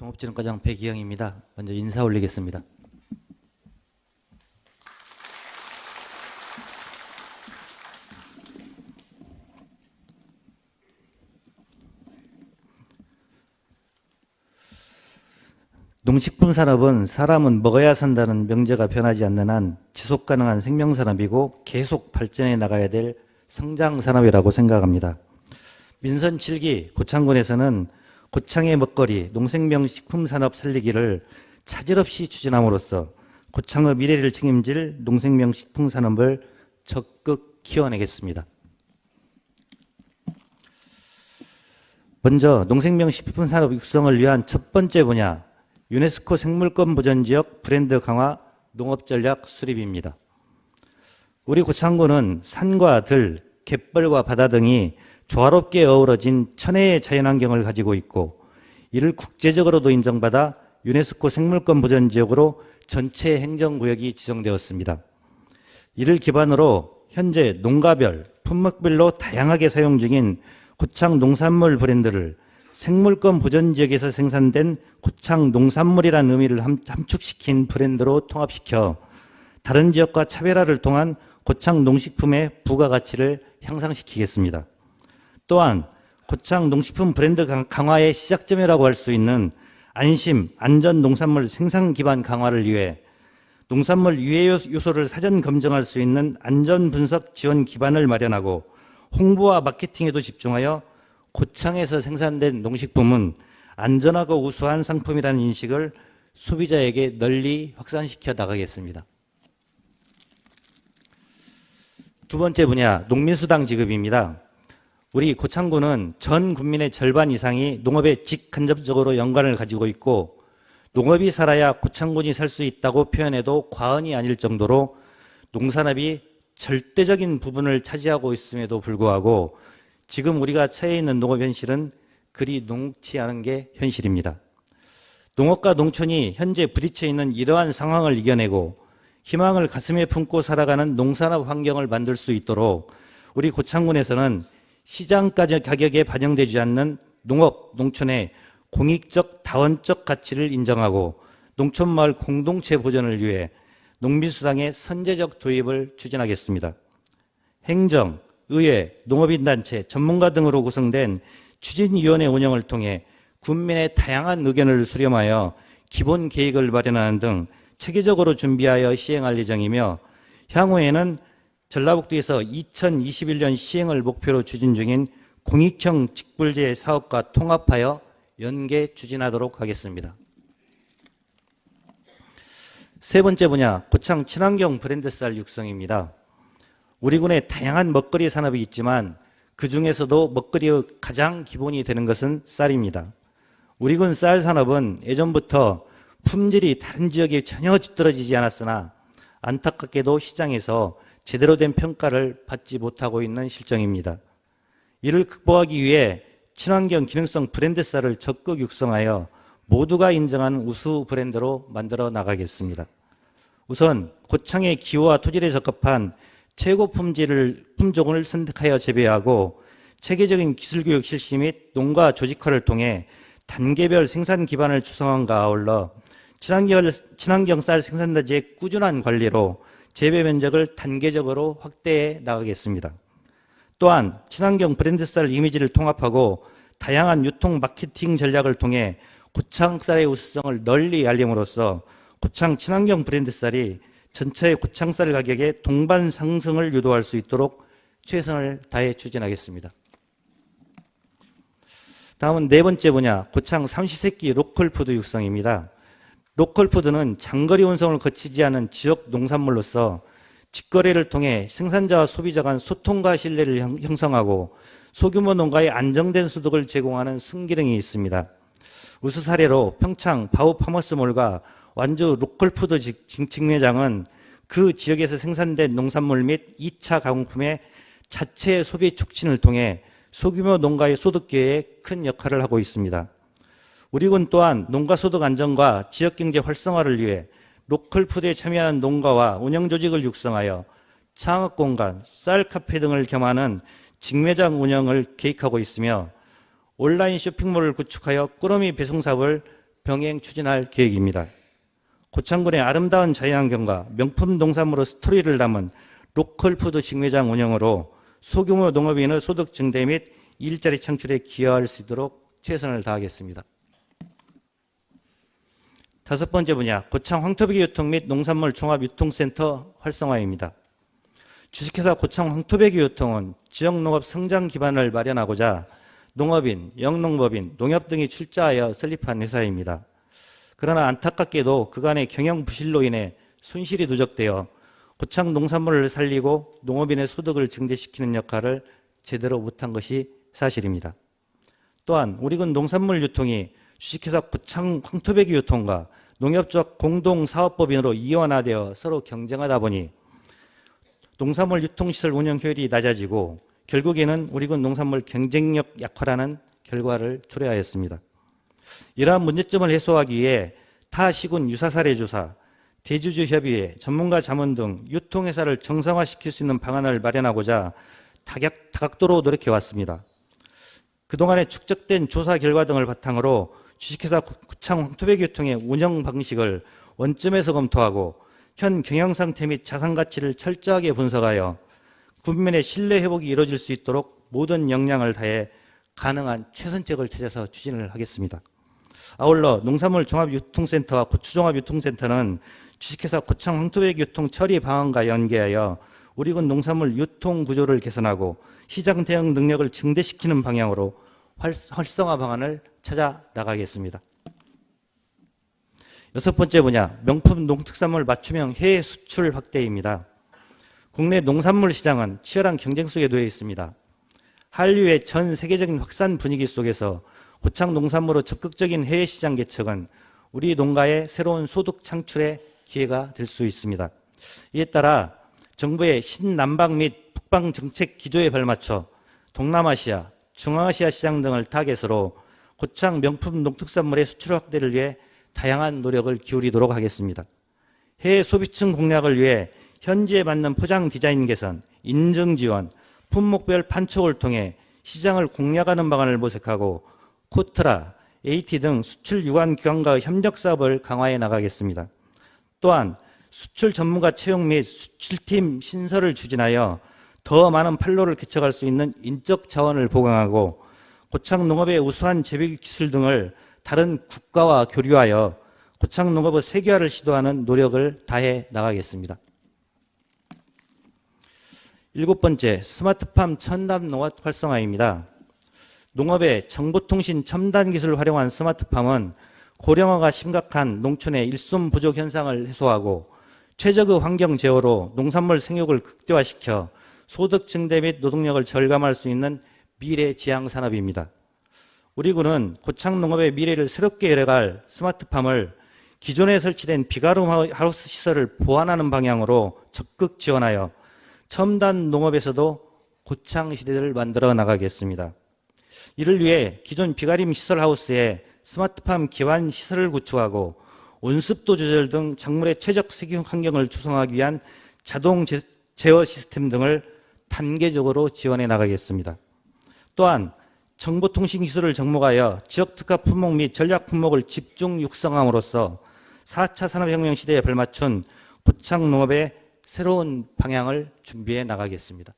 동업진흥과장 배기영입니다. 먼저 인사 올리겠습니다. 농식품 산업은 사람은 먹어야 산다는 명제가 변하지 않는 한 지속 가능한 생명 산업이고 계속 발전해 나가야 될 성장 산업이라고 생각합니다. 민선 7기 고창군에서는 고창의 먹거리 농생명 식품 산업 살리기를 차질 없이 추진함으로써 고창의 미래를 책임질 농생명 식품 산업을 적극 키워내겠습니다. 먼저 농생명 식품 산업 육성을 위한 첫 번째 분야 유네스코 생물권 보전 지역 브랜드 강화 농업 전략 수립입니다. 우리 고창군은 산과 들, 갯벌과 바다 등이 조화롭게 어우러진 천혜의 자연환경을 가지고 있고 이를 국제적으로도 인정받아 유네스코 생물권 보전 지역으로 전체 행정구역이 지정되었습니다. 이를 기반으로 현재 농가별, 품목별로 다양하게 사용 중인 고창 농산물 브랜드를 생물권 보전 지역에서 생산된 고창 농산물이라는 의미를 함- 함축시킨 브랜드로 통합시켜 다른 지역과 차별화를 통한 고창 농식품의 부가가치를 향상시키겠습니다. 또한 고창 농식품 브랜드 강- 강화의 시작점이라고 할 수 있는 안심, 안전 농산물 생산 기반 강화를 위해 농산물 유해 요- 요소를 사전 검증할 수 있는 안전 분석 지원 기반을 마련하고 홍보와 마케팅에도 집중하여 고창에서 생산된 농식품은 안전하고 우수한 상품이라는 인식을 소비자에게 널리 확산시켜 나가겠습니다. 두 번째 분야 농민수당 지급입니다. 우리 고창군은 전 국민의 절반 이상이 농업에 직간접적으로 연관을 가지고 있고 농업이 살아야 고창군이 살 수 있다고 표현해도 과언이 아닐 정도로 농산업이 절대적인 부분을 차지하고 있음에도 불구하고 지금 우리가 처해 있는 농업 현실은 그리 녹지 않은 게 현실입니다. 농업과 농촌이 현재 부딪혀 있는 이러한 상황을 이겨내고 희망을 가슴에 품고 살아가는 농산업 환경을 만들 수 있도록 우리 고창군에서는 시장가격 가격에 반영되지 않는 농업, 농촌의 공익적, 다원적 가치를 인정하고 농촌마을 공동체 보전을 위해 농민수당의 선제적 도입을 추진하겠습니다. 행정, 의회, 농업인단체, 전문가 등으로 구성된 추진위원회 운영을 통해 군민의 다양한 의견을 수렴하여 기본 계획을 마련하는 등 체계적으로 준비하여 시행할 예정이며 향후에는 전라북도에서 2021년 시행을 목표로 추진 중인 공익형 직불제 사업과 통합하여 연계 추진하도록 하겠습니다. 세 번째 분야 고창 친환경 브랜드 쌀 육성입니다. 우리 군에 다양한 먹거리 산업이 있지만 그 중에서도 먹거리의 가장 기본이 되는 것은 쌀입니다. 우리 군 쌀 산업은 예전부터 품질이 다른 지역에 전혀 뒤떨어지지 않았으나 안타깝게도 시장에서 제대로 된 평가를 받지 못하고 있는 실정입니다. 이를 극복하기 위해 친환경 기능성 브랜드 쌀을 적극 육성하여 모두가 인정하는 우수 브랜드로 만들어 나가겠습니다. 우선 고창의 기후와 토질에 적합한 최고 품질을 품종을 선택하여 재배하고 체계적인 기술 교육 실시 및 농가 조직화를 통해 단계별 생산 기반을 구성함과 아울러 친환경, 친환경 쌀 생산자지의 꾸준한 관리로 재배 면적을 단계적으로 확대해 나가겠습니다. 또한 친환경 브랜드 쌀 이미지를 통합하고 다양한 유통 마케팅 전략을 통해 고창 쌀의 우수성을 널리 알림으로써 고창 친환경 브랜드 쌀이 전체 고창 쌀 가격의 동반 상승을 유도할 수 있도록 최선을 다해 추진하겠습니다. 다음은 네 번째 분야 고창 삼시세끼 로컬 푸드 육성입니다. 로컬푸드는 장거리 운송을 거치지 않은 지역 농산물로서 직거래를 통해 생산자와 소비자 간 소통과 신뢰를 형- 형성하고 소규모 농가에 안정된 소득을 제공하는 순기능이 있습니다. 우수 사례로 평창 바우 파머스몰과 완주 로컬푸드 직- 직매장은 그 지역에서 생산된 농산물 및 2차 가공품의 자체 소비 촉진을 통해 소규모 농가의 소득 기회에 큰 역할을 하고 있습니다. 우리 군 또한 농가 소득 안정과 지역 경제 활성화를 위해 로컬 푸드에 참여하는 농가와 운영 조직을 육성하여 창업 공간, 쌀 카페 등을 겸하는 직매장 운영을 계획하고 있으며 온라인 쇼핑몰을 구축하여 꾸러미 배송 사업을 병행 추진할 계획입니다. 고창군의 아름다운 자연환경과 명품 농산물의 스토리를 담은 로컬푸드 직매장 운영으로 소규모 농업인의 소득 증대 및 일자리 창출에 기여할 수 있도록 최선을 다하겠습니다. 다섯 번째 분야, 고창 황토배기 유통 및 농산물 종합 유통센터 활성화입니다. 주식회사 고창 황토배기 유통은 지역 농업 성장 기반을 마련하고자 농업인, 영농법인, 농협 등이 출자하여 설립한 회사입니다. 그러나 안타깝게도 그간의 경영 부실로 인해 손실이 누적되어 고창 농산물을 살리고 농업인의 소득을 증대시키는 역할을 제대로 못한 것이 사실입니다. 또한 우리군 농산물 유통이 주식회사 고창 황토배기 유통과 농협조합 공동사업법인으로 이원화되어 서로 경쟁하다 보니 농산물 유통시설 운영 효율이 낮아지고 결국에는 우리군 농산물 경쟁력 약화라는 결과를 초래하였습니다. 이러한 문제점을 해소하기 위해 타 시군 유사 사례 조사, 대주주 협의회, 전문가 자문 등 유통회사를 정상화시킬 수 있는 방안을 마련하고자 다각, 다각도로 노력해 왔습니다. 그동안에 축적된 조사 결과 등을 바탕으로 주식회사 고창 황토배기 유통의 운영 방식을 원점에서 검토하고 현 경영 상태 및 자산 가치를 철저하게 분석하여 국민의 신뢰 회복이 이루어질 수 있도록 모든 역량을 다해 가능한 최선책을 찾아서 추진을 하겠습니다. 아울러 농산물 종합유통센터와 고추종합유통센터는 주식회사 고창 황토배기 유통 처리 방안과 연계하여 우리군 농산물 유통 구조를 개선하고 시장 대응 능력을 증대시키는 방향으로 활- 활성화 방안을 찾아 나가겠습니다. 여섯 번째 분야, 명품 농특산물 맞춤형 해외 수출 확대입니다. 국내 농산물 시장은 치열한 경쟁 속에 놓여 있습니다. 한류의 전 세계적인 확산 분위기 속에서 고창 농산물의 적극적인 해외 시장 개척은 우리 농가의 새로운 소득 창출의 기회가 될 수 있습니다. 이에 따라 정부의 신남방 및 북방 정책 기조에 발맞춰 동남아시아, 중앙아시아 시장 등을 타겟으로 고창 명품 농특산물의 수출 확대를 위해 다양한 노력을 기울이도록 하겠습니다. 해외 소비층 공략을 위해 현지에 맞는 포장 디자인 개선, 인증 지원, 품목별 판촉을 통해 시장을 공략하는 방안을 모색하고 코트라, AT 등 수출 유관 기관과의 협력 사업을 강화해 나가겠습니다. 또한 수출 전문가 채용 및 수출팀 신설을 추진하여 더 많은 판로를 개척할 수 있는 인적 자원을 보강하고 고창 농업의 우수한 재배 기술 등을 다른 국가와 교류하여 고창 농업의 세계화를 시도하는 노력을 다해 나가겠습니다. 일곱 번째, 스마트팜 첨단 농업 활성화입니다. 농업의 정보통신 첨단 기술을 활용한 스마트팜은 고령화가 심각한 농촌의 일손 부족 현상을 해소하고 최적의 환경 제어로 농산물 생육을 극대화시켜 소득 증대 및 노동력을 절감할 수 있는 미래 지향 산업입니다. 우리 군은 고창 농업의 미래를 새롭게 열어갈 스마트팜을 기존에 설치된 비가름 하우스 시설을 보완하는 방향으로 적극 지원하여 첨단 농업에서도 고창 시대를 만들어 나가겠습니다. 이를 위해 기존 비가림 시설 하우스에 스마트팜 기반 시설을 구축하고 온습도 조절 등 작물의 최적 생육 환경을 조성하기 위한 자동 제- 제어 시스템 등을 단계적으로 지원해 나가겠습니다. 또한 정보통신 기술을 접목하여 지역 특화 품목 및 전략 품목을 집중 육성함으로써 4차 산업혁명 시대에 발맞춘 고창 농업의 새로운 방향을 준비해 나가겠습니다.